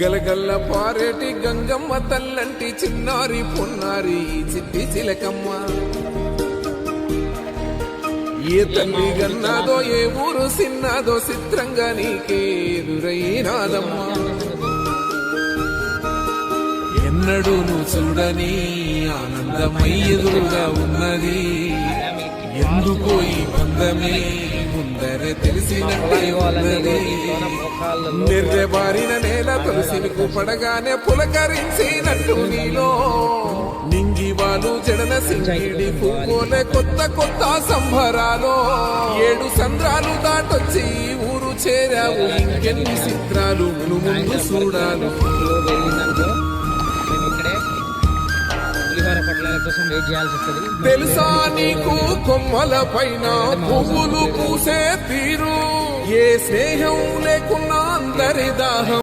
గలగల్ల పారేటి గంగమ్మ తల్లంటి చిన్నారి పొన్నారి చిట్టి చిలకమ్మ. ఏ తల్లి గన్నాదో ఏ ఊరు సిన్నాదో చిత్రంగా నీకే ఎదురైనాదమ్మ ఎన్నడూ నువ్వు చూడని ఆనందమై ఎదురుగా ఉన్నది. ఎందుకో ఈ బంధమే నిర్రెబారిన నేల తులసిని పడగానే పులకరించినట్టు నీలో. నింగివాలు జడన సింగిడి పువ్వులే కొత్త కొత్త సంభరాలో ఏడు సంద్రాలు దాటొచ్చి ఊరు చేరావు ఇంకెన్ని చిత్రాలు ముందు చూడాలి. కోసం వెయిట్ చేయాల్సి వస్తుంది. తెలుసా నీకు? కొమ్మల పైన పువ్వులు పూసే తీరు. ఏ స్నేహం లేకున్నా అందరి దాహం.